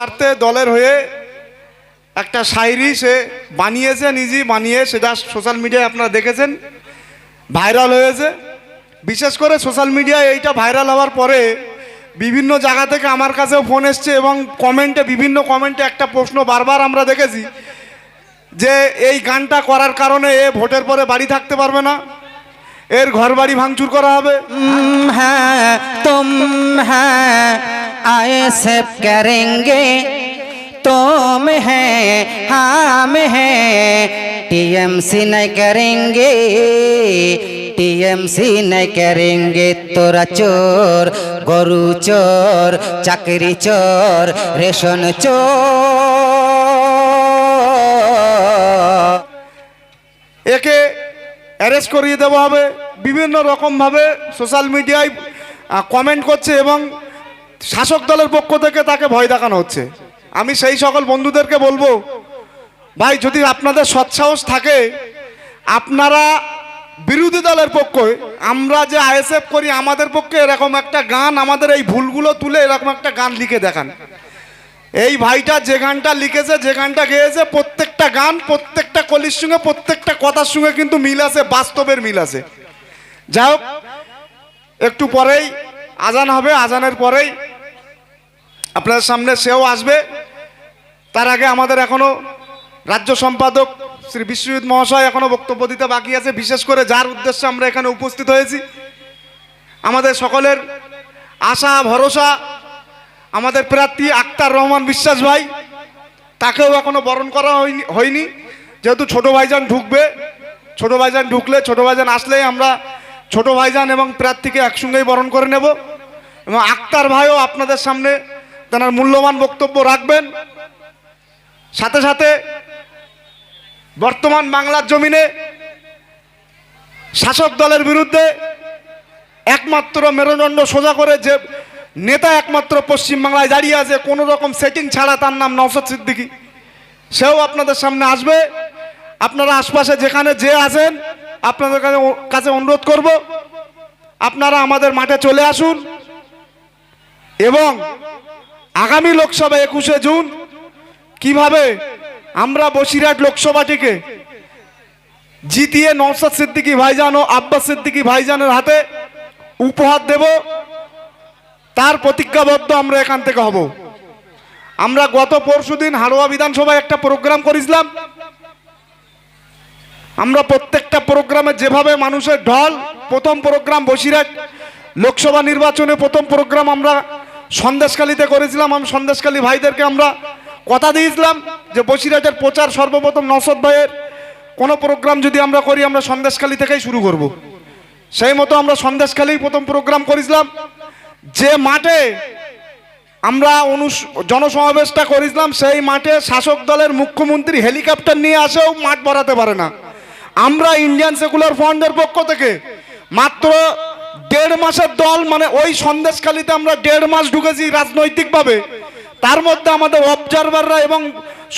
স্বার্থে দলের হয়ে একটা শায়রি সে বানিয়েছে নিজেই বানিয়ে সেটা সোশ্যাল মিডিয়ায় আপনারা দেখেছেন, ভাইরাল হয়েছে। বিশেষ করে সোশ্যাল মিডিয়ায় এইটা ভাইরাল হওয়ার পরে বিভিন্ন জায়গা থেকে আমার কাছেও ফোন এসছে এবং কমেন্টে, বিভিন্ন কমেন্টে একটা প্রশ্ন বারবার আমরা দেখেছি যে এই গানটা করার কারণে এ ভোটের পরে বাড়ি থাকতে পারবে না। এর ঘর বাড়ি ভাঙচুর করা হবে तुम हैं तुम हैं आए सब करेंगे तुम हैं हम हैं टीएमसी नहीं करेंगे टीएमसी नहीं करेंगे तोरा चोर गरु चोर चाकरी चोर रेशन चोर একে অ্যারেস্ট করিয়ে দেওয়া হবে। বিভিন্ন রকমভাবে সোশ্যাল মিডিয়ায় কমেন্ট করছে এবং শাসক দলের পক্ষ থেকে তাকে ভয় দেখানো হচ্ছে। আমি সেই সকল বন্ধুদেরকে বলব, ভাই, যদি আপনাদের সৎসাহস থাকে, আপনারা বিরোধী দলের পক্ষে, আমরা যে আইএসএফ করি, আমাদের পক্ষে এরকম একটা গান, আমাদের এই ভুলগুলো তুলে এরকম একটা গান লিখে দেখান। এই ভাইটা যে গানটা লিখেছে, যে গানটা গেয়েছে, প্রত্যেকটা গান, প্রত্যেকটা কলির সঙ্গে, প্রত্যেকটা কথার সঙ্গে কিন্তু মিল আছে, বাস্তবের মিল আছে। যাই হোক, একটু পরেই, আজান হবে, আজানের পরেই আপনাদের সামনে সেও আসবে। তার আগে আমাদের এখনও রাজ্য সম্পাদক শ্রী বিশ্বজিৎ মহাশয় এখনও বক্তব্য দিতে বাকি আছে, বিশেষ করে যার উদ্দেশ্যে আমরা এখানে উপস্থিত হয়েছি। আমাদের সকলের আশা, ভরসা আমাদের প্রার্থী আক্তার রহমান বিশ্বাস ভাই, তাকেও এখনও বরণ করা হয়নি হয়নি। যেহেতু ছোট ভাইজান ঢুকবে, ছোট ভাইজান ঢুকলে, ছোট ভাইজান আসলেই আমরা ছোট ভাইজান এবং প্রার্থীকে একসঙ্গেই বরণ করে নেব। এবং আক্তার ভাইও আপনাদের সামনে তেনার মূল্যবান বক্তব্য রাখবেন। সাথে সাথে বর্তমান বাংলার জমিনে শাসক দলের বিরুদ্ধে একমাত্র মেরুদণ্ড সোজা করে যে নেতা একমাত্র পশ্চিমবাংলায় দাঁড়িয়ে আছে, কোনো রকম সেটিং ছাড়া তার নাম নওশাদ সিদ্দিকী। সেও আপনাদের সামনে আসবে। আপনারা আশপাশে যেখানে যে আছেন, আপনাদের কাছে কাছে অনুরোধ করব, আপনারা আমাদের মাঠে চলে আসুন এবং আগামী লোকসভা একুশে জুন কীভাবে আমরা বসিরহাট লোকসভাটিকে জিতিয়ে নওশাদ সিদ্দিকী ভাইজান ও আব্বাস সিদ্দিকী ভাইজানের হাতে উপহার দেব তার প্রতিজ্ঞাবদ্ধ আমরা এখান থেকে হব। আমরা গত পরশুদিন হাড়োয়া বিধানসভায় একটা প্রোগ্রাম করেছিলাম। আমরা প্রত্যেকটা প্রোগ্রামে যেভাবে মানুষের ঢল, প্রথম প্রোগ্রাম বসিরহাট, লোকসভা নির্বাচনে প্রথম প্রোগ্রাম আমরা সন্দেশখালিতে করেছিলাম। আমি সন্দেশখালী ভাইদেরকে আমরা কথা দিয়েছিলাম যে বসিরহাটের প্রচার সর্বপ্রথম নসদ ভাইয়ের কোনো প্রোগ্রাম যদি আমরা করি, আমরা সন্দেশখালী থেকেই শুরু করব। সেই মতো আমরা সন্দেশখালী প্রথম প্রোগ্রাম করেছিলাম। যে মাঠে আমরা জনসমাবেশটা করেছিলাম, সেই মাঠে শাসক দলের মুখ্যমন্ত্রী হেলিকপ্টার নিয়ে আসেও মাঠ ভরাতে পারে না। আমরা ইন্ডিয়ান সেকুলার ফ্রন্টের পক্ষ থেকে মাত্র দেড় মাসের দল মানে ওই সন্দেশখালিতে আমরা দেড় মাস ঢুকেছি রাজনৈতিকভাবে। তার মধ্যে আমাদের অবজারভাররা এবং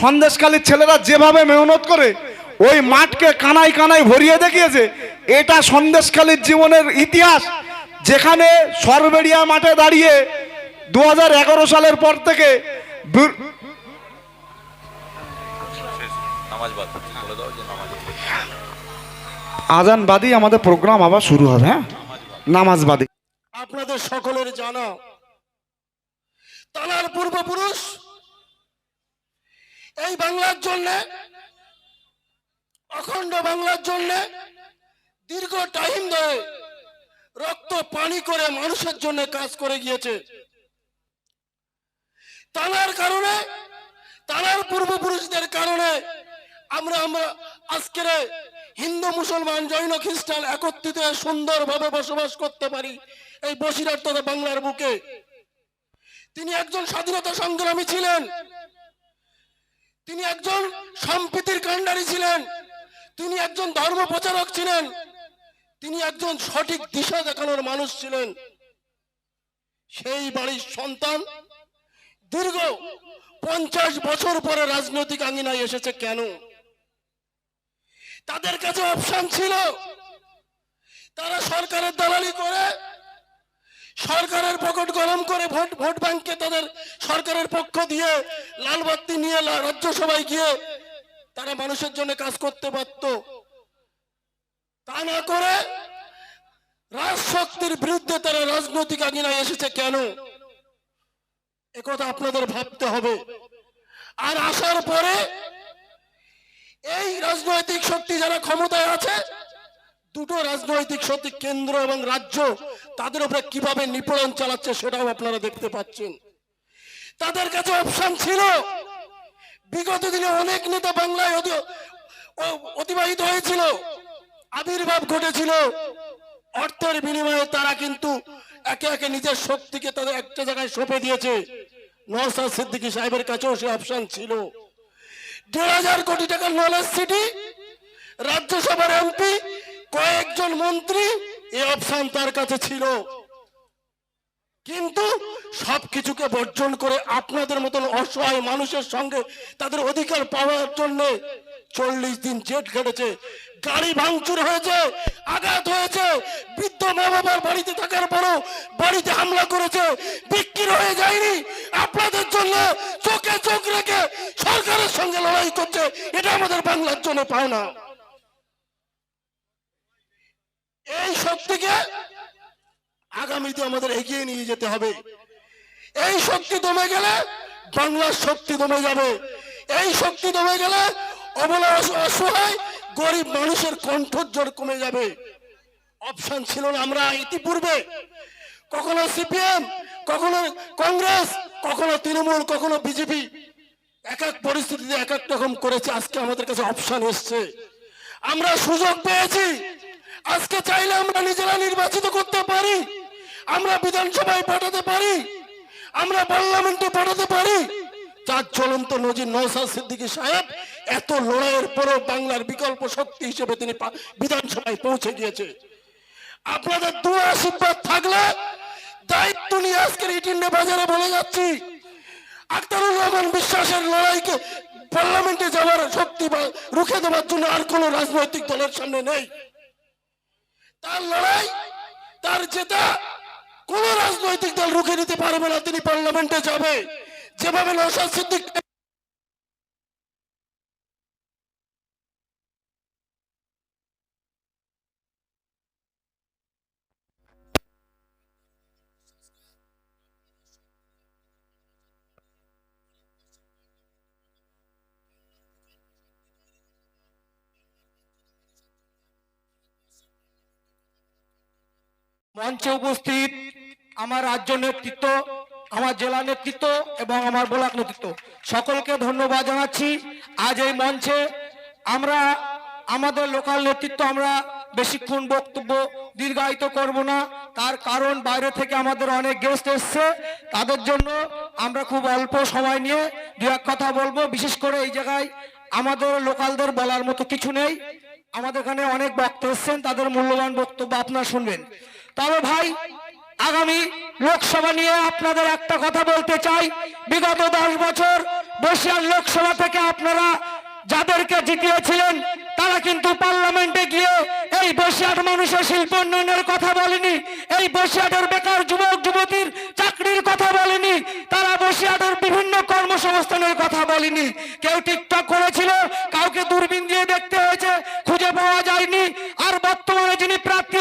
সন্দেশখালির ছেলেরা যেভাবে মেহনত করে, ওই মাঠকে কানায় কানায় ভরিয়ে দেখিয়েছে, এটা সন্দেশখালির জীবনের ইতিহাস। যেখানে সরবেড়িয়া মাঠে দাঁড়িয়ে দু হাজার এগারো সালের পর থেকে বীর- নামাজ বাদ বলে দাও যে নামাজ আজান বাদই আমাদের প্রোগ্রাম আবার শুরু হবে হ্যাঁ? নামাজবাদী। আপনাদের সকলের জানা তার পূর্বপুরুষ এই বাংলার জন্য, অখণ্ড বাংলার জন্য দীর্ঘ টাইম ধরে রক্ত, পানি করে মানুষের জন্য কাজ করে গিয়েছে। তানার কারণে, তানার পূর্বপুরুষদের কারণে আমরা আমরা আজকের হিন্দু মুসলমান জৈন খ্রিস্টান একত্রিত সুন্দরভাবে বসবাস করতে পারি এই বসিরহাট তথা বাংলার বুকে। তিনি একজন স্বাধীনতা সংগ্রামী ছিলেন। তিনি একজন সম্প্রীতির কাণ্ডারী ছিলেন। তিনি একজন ধর্ম প্রচারক ছিলেন। তিনি একজন সঠিক দিশা দেখানোর মানুষ ছিলেন। সেই বাড়ির সন্তান দীর্ঘ পঞ্চাশ বছর পরে রাজনৈতিক আঙ্গিনায় এসেছে কেন? তাদের কাছে অপশন ছিল, তারা সরকারের দালালি করে, সরকারের পকেট গরম করে ভোট ভোট ব্যাংকে তাদের সরকারের পক্ষ দিয়ে লাল বাতি নিয়ে রাজ্যসভায় গিয়ে তারা মানুষের জন্য কাজ করতে পারত। তা না করে রাজশক্তির বিরুদ্ধে তারা রাজনৈতিক আঙিনায় এসেছে কেন? একথা আপনাদের ভাবতে হবে। আর আসার পরে এই রাজনৈতিক শক্তি যারা ক্ষমতায় আছে, দুটো রাজনৈতিক শক্তি কেন্দ্র এবং রাজ্য, তাদের উপরে কীভাবে নিপীড়ন চালাচ্ছে সেটাও আপনারা দেখতে পাচ্ছেন। তাদের কাছে অপশন ছিল। বিগত দিনে অনেক নেতা বাংলায় অতিবাহিত হয়েছিল। আবির্ভাব ঘটেছিল। অর্থের বিনিময়ে তারা কিন্তু একে একে নিজের শক্তিকে তাদের একটা জায়গায় সঁপে দিয়েছে। নওসাদ সিদ্দিকী সাহেবের কাছেও সে অপশন ছিল। দেড় হাজার কোটি টাকার নলেজ সিটি, রাজ্যসভার এমপি, কয়েকজন মন্ত্রী এই অপশন তার কাছে ছিল। কিন্তু সবকিছুকে বর্জন করে আপনাদের মতন অসহায় মানুষের সঙ্গে তাদের অধিকার পাওয়ার জন্য চল্লিশ দিন জেট খেটেছে গাড়ি ভাঙচুর হয়েছে, আঘাত হয়েছে, বৃদ্ধ মা বাবার বাড়িতে থাকার পরও বাড়িতে হামলা করেছে, বিক্রি হয়ে যায়নি। আপনাদের জন্য চোখে চোখ রেখে সরকারের সঙ্গে লড়াই করছে, এটা আমাদের বাংলার জন্য পায় না এই শক্তিকে আগামীতে আমাদের এগিয়ে নিয়ে যেতে হবে। এই শক্তি দমে গেলে বাংলার শক্তি দমে যাবে। এই শক্তি দমে গেলে অবলা অসহায় গরিব মানুষের কণ্ঠজ্বর কমে যাবে। অপশন ছিল না আমরা ইতিপূর্বে। কখনো সিপিএম কখনো কংগ্রেস, কখনো তৃণমূল, কখনো বিজেপি এক এক পরিস্থিতিতে এক এক রকম করেছে, আজকে আমাদের কাছে অপশন এসছে। আমরা সুযোগ পেয়েছি। আজকে চাইলে আমরা নিজেরা নির্বাচিত করতে পারি। আমরা বিধানসভায় পাঠাতে পারি। আমরা পার্লামেন্টে পাঠাতে পারি। তার চলন্ত নজির নৌসাদ সিদ্দিকী সাহেব এত লড়াইয়ের পরও বাংলার বিকল্প শক্তি হিসেবে তিনি বিধানসভায় পৌঁছে গিয়েছে। আপনাদের দু আশীর্বাদ থাকলে দায়িত্ব নিয়ে আজকের ইটিন্ডে বাজারে বলে যাচ্ছি, আক্তারুর রহমান বিশ্বাসের লড়াইকে পার্লামেন্টে যাওয়ার শক্তি বা রুখে দেওয়ার জন্য আর কোন রাজনৈতিক দলের সামনে নেই। তার লড়াই, তার জেতা কোন রাজনৈতিক দল রুখে নিতে পারবে না, তিনি পার্লামেন্টে যাবে। যেভাবে নৌসাদ সিদ্দিক মঞ্চে উপস্থিত আমার রাজ্য নেতৃত্ব, আমার জেলা নেতৃত্ব এবং আমার ব্লক নেতৃত্ব। সকলকে ধন্যবাদ জানাচ্ছি। আজ এই মঞ্চে আমরা, আমাদের লোকাল নেতৃত্ব আমরা বেশিক্ষণ বক্তব্য দীর্ঘায়িত করব না। তার কারণ বাইরে থেকে আমাদের অনেক গেস্ট এসছে। তাদের জন্য আমরা খুব অল্প সময় নিয়ে দু এক কথা বলব। বিশেষ করে এই জায়গায় আমাদের লোকালদের বলার মতো কিছু নেই। আমাদের এখানে অনেক বক্তা এসছেন, তাদের মূল্যবান বক্তব্য আপনারা শুনবেন। তবে ভাই, আগামী লোকসভা নিয়ে আপনাদের একটা কথা বলতে চাই। বিগত দশ বছর বসিয়ার লোকসভা থেকে আপনারা যাদেরকে জিতিয়েছিলেন, তারা কিন্তু পার্লামেন্টে গিয়ে এই বসিয়াট মানুষের শিল্প উন্নয়নের কথা বলেনি, এই বসিয়াটের বেকার যুবক, যুবতীর চাকরির কথা বলেনি, তারা বসিয়াটের বিভিন্ন কর্মসংস্থানের কথা বলেনি। কেউ টিকটক করেছিল, কাউকে দূরবীন দিয়ে দেখতে হয়েছে, খুঁজে পাওয়া যায়নি, আর বর্তমানে যিনি প্রার্থী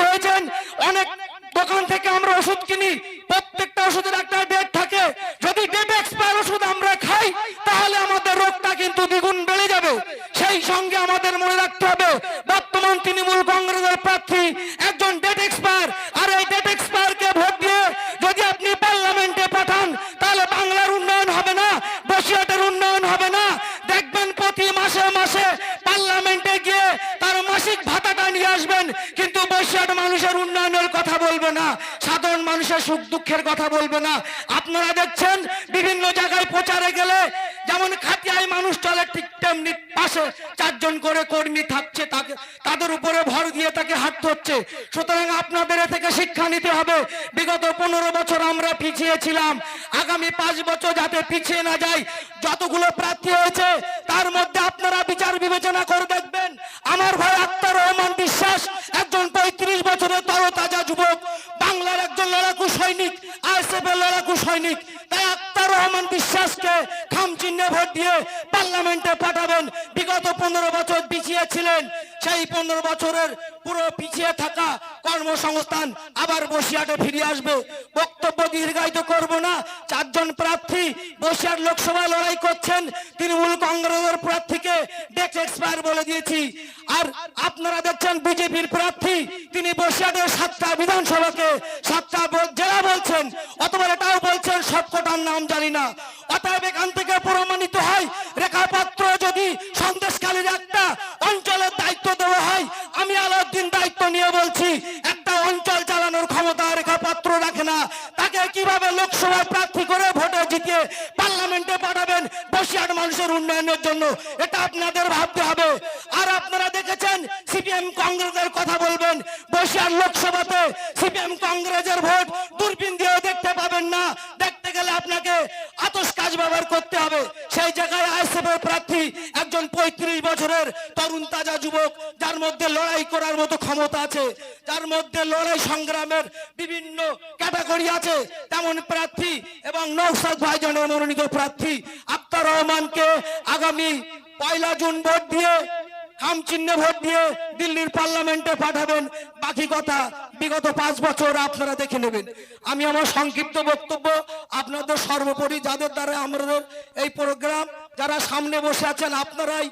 সঙ্গে আমাদের মনে রাখতে হবে। বর্তমান তৃণমূল কংগ্রেসের প্রার্থী একজন ডেট এক্সপায়ার। আর এই ডেট এক্সপায়ার কে ভোট দিয়ে যদি আপনি পার্লামেন্টে পাঠান, তাহলে বাংলার উন্নয়ন হবে না বসিয়াটের উন্নয়ন হবে না। দেখবেন প্রতি মাসে মাসে পার্লামেন্টে গিয়ে তার মাসিক ভাতাটা নিয়ে আসবেন, কিন্তু বসিয়াট মানুষের উন্নয়নের কথা বলবে না, সাধারণ মানুষের সুখ দুঃখের কথা বলবে না। আপনারা দেখছেন, বিভিন্ন জায়গায় প্রচারে গেলে যেমন খাতিয়ায় মানুষ চলে, ঠিক তেমনি পাশে চারজন করে কর্মী থাকছে, তাকে তাদের উপরে ভর দিয়ে তাকে হাঁটতে হচ্ছে। সুতরাং আপনাদের থেকে শিক্ষা নিতে হবে। বিগত পনেরো বছর আমরা পিছিয়ে ছিলাম আগামী পাঁচ বছর যাতে পিছিয়ে না যায় যতগুলো প্রার্থী হয়েছে, তার মধ্যে আপনারা বিচার বিবেচনা করে দেখবেন। আমার ভাই আক্তার রহমান বিশ্বাস, একজন পঁয়ত্রিশ বছরের তরতাজা যুবক, বাংলার একজন লড়াকু সৈনিক এর লড়াকু সৈনিক। তাই আক্তার রহমান চিহ্নে ভোট দিয়ে পার্লামেন্টে পাঠাবেন। বিগত পনেরো বছর পিছিয়ে ছিলেন। সেই পনেরো বছরের পুরো পিছিয়ে থাকা কর্মসংস্থান আবার বসিয়াটে ফিরে আসবে। বক্তব্য দীর্ঘায়িত করব না। চারজন প্রার্থী বসিয়াট লোকসভায় লড়াই করছেন। তৃণমূল কংগ্রেসের প্রার্থীকে ডেক্স এক্সপায়ার বলে দিয়েছি। আর আপনারা দেখছেন বিজেপির প্রার্থী, তিনি বসিয়াটের সাতটা বিধানসভাকে, সাতটা জেলা বলছেন। অথবা এটাও বলছেন, সবকটার নাম জানি না। অতএব এখান কীভাবে লোকসভায় প্রার্থী করে ভোটে জিতিয়ে পার্লামেন্টে পাঠাবেন বসিয়াট মানুষের উন্নয়নের জন্য। এটা আপনাদের ভাবতে হবে। আর আপনারা দেখেছেন, সিপিএম কংগ্রেসের কথা বলবেন বসিয়াট লোকসভাতে সিপিএম কংগ্রেসের ভোট দূরবীন দিয়েও দেখতে পাবেন না। দেখতে গেলে আপনাকে আতস কাজ ব্যবহার করতে হবে। সেই জায়গায় এর প্রার্থী পঁয়ত্রিশ বছরের তরুণ তাজা যুবক, যার মধ্যে লড়াই করার মতো ক্ষমতা আছে, যার মধ্যে লড়াই সংগ্রামের বিভিন্ন ক্যাটাগরি আছে, তেমন প্রার্থী এবং নৌসাদ ভাইজানের মনোনীত প্রার্থী আক্তার রহমানকে আগামী পয়লা জুন ভোট দিয়ে খাম চিহ্নে ভোট দিয়ে দিল্লির পার্লামেন্টে পাঠাবেন। বাকি কথা বিগত পাঁচ বছর আপনারা দেখে নেবেন। আমি আমার সংক্ষিপ্ত বক্তব্য, আপনাদের সর্বোপরি যাদের দ্বারা আমাদের এই প্রোগ্রাম যারা সামনে বসে আছেন, আপনারাই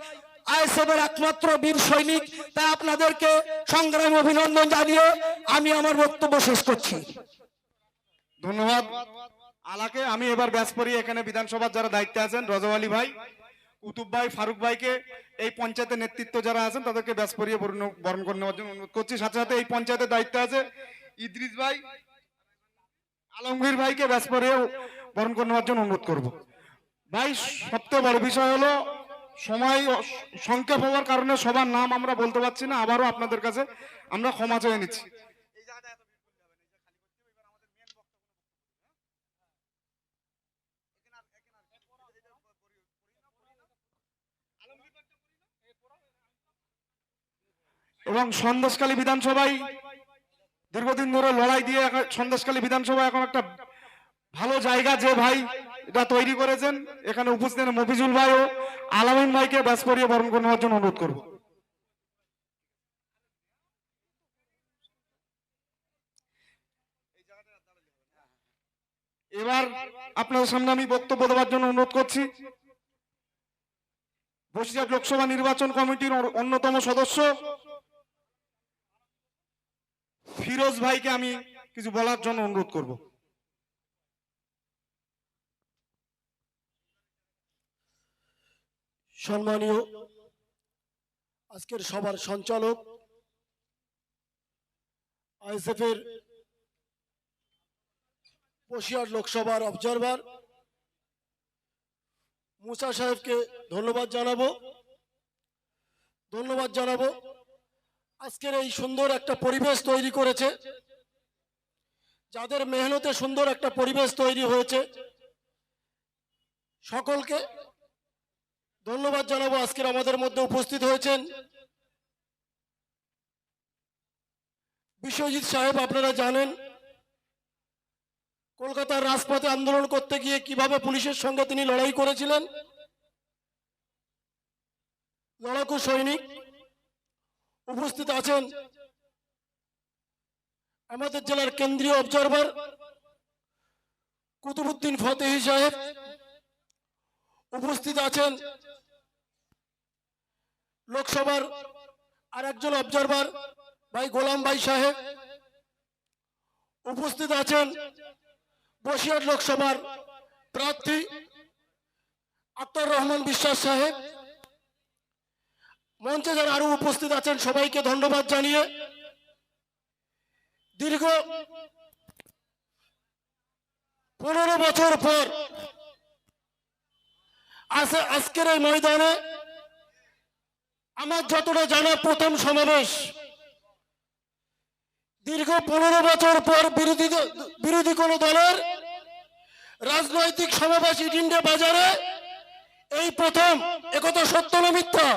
আইএসএফ এর একমাত্র বীর সৈনিক। তাই আপনাদেরকে সংগ্রামী অভিনন্দন জানিয়ে আমি আমার বক্তব্য শেষ করছি। ধন্যবাদ। আলাকে, আমি এবার ব্যাস পরি এখানে বিধানসভার যারা দায়িত্বে আছেন, রজব আলী ভাই, কুতুব ভাই, ফারুক ভাইকে এই পঞ্চায়েতের নেতৃত্ব যারা আছেন, তাদেরকে ব্যাস পরিয়ে বরণ করে নেওয়ার জন্য অনুরোধ করছি। সাথে সাথে এই পঞ্চায়েতের দায়িত্বে আছে ইদ্রিস ভাই। আলমগীর ভাইকে ব্যাস পরিয়ে বরণ করে নেওয়ার জন্য অনুরোধ করব। ভাই সবচেয়ে বড় বিষয় হলো, সময় সংক্ষেপ হওয়ার কারণে সবার নাম আমরা বলতে পারছি না, আবারও আপনাদের কাছে আমরা ক্ষমা চেয়ে নিচ্ছি। এবং সন্দেশকালী বিধানসভায় দীর্ঘদিন ধরে লড়াই দিয়ে সন্দেশকালী বিধানসভা এখন একটা ভালো জায়গা যে ভাই এটা তৈরি করেছেন, এখানে উপস্থিত মফিজুল ভাই ও আলামিন ভাইকে ব্যাস করিয়ে বরণ করে নেওয়ার জন্য অনুরোধ করব। এবার আপনাদের সামনে আমি বক্তব্য দেওয়ার জন্য অনুরোধ করছি। বসিরহাট লোকসভা নির্বাচন কমিটির অন্যতম সদস্য ফিরোজ ভাইকে আমি কিছু বলার জন্য অনুরোধ করব। সম্মানীয় আজকের সবার সঞ্চালক আইএসএফ এর বসিয়ার লোকসভার অবজারভার মুসা সাহেবকে ধন্যবাদ জানাব। ধন্যবাদ জানাব। আজকের এই সুন্দর একটা পরিবেশ তৈরি করেছে। যাদের মেহনতে সুন্দর একটা পরিবেশ তৈরি হয়েছে। সকলকে ধন্যবাদ জানাব আজকের আমাদের মধ্যে উপস্থিত হয়েছেন। বিশ্বজিৎ সাহেব, আপনারা জানেন, কলকাতার রাজপথে আন্দোলন করতে গিয়ে কীভাবে পুলিশের সঙ্গে তিনি লড়াই করেছিলেন, লড়াকু সৈনিক উপস্থিত আছেন আমাদের জেলার কেন্দ্রীয় অবজারভার কুতুবুদ্দিন ফতেহি সাহেব উপস্থিত আছেন লোকসভার আর একজন অবজারভার ভাই গোলাম ভাই সাহেব। উপস্থিত আছেন বসিরহাট লোকসভার প্রার্থী আক্তার রহমান বিশ্বাস সাহেব। মঞ্চে যারা আরও উপস্থিত আছেন, সবাইকে ধন্যবাদ জানিয়ে দীর্ঘ পনেরো বছর পর আজ- আজকের এই ময়দানে আমার যতটা জানা প্রথম সমাবেশ, দীর্ঘ পনেরো বছর পর বিরোধী বিরোধী কোন দলের রাজনৈতিক সমাবেশ ইটিন্ডে বাজারে এই প্রথম একথা সত্য না মিথ্যা?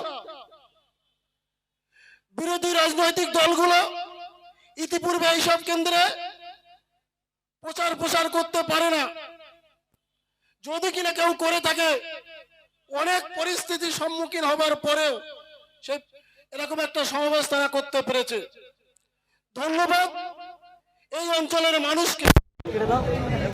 বিরোধী রাজনৈতিক দলগুলো ইতিপূর্বে এইসব কেন্দ্রে প্রচার প্রসার করতে পারে না। যদি কিনা কেউ করে থাকে অনেক পরিস্থিতি সম্মুখীন হবার পরেও সে এরকম একটা সমাবেশ তারা করতে পেরেছে। ধন্যবাদ। এই অঞ্চলের মানুষকে।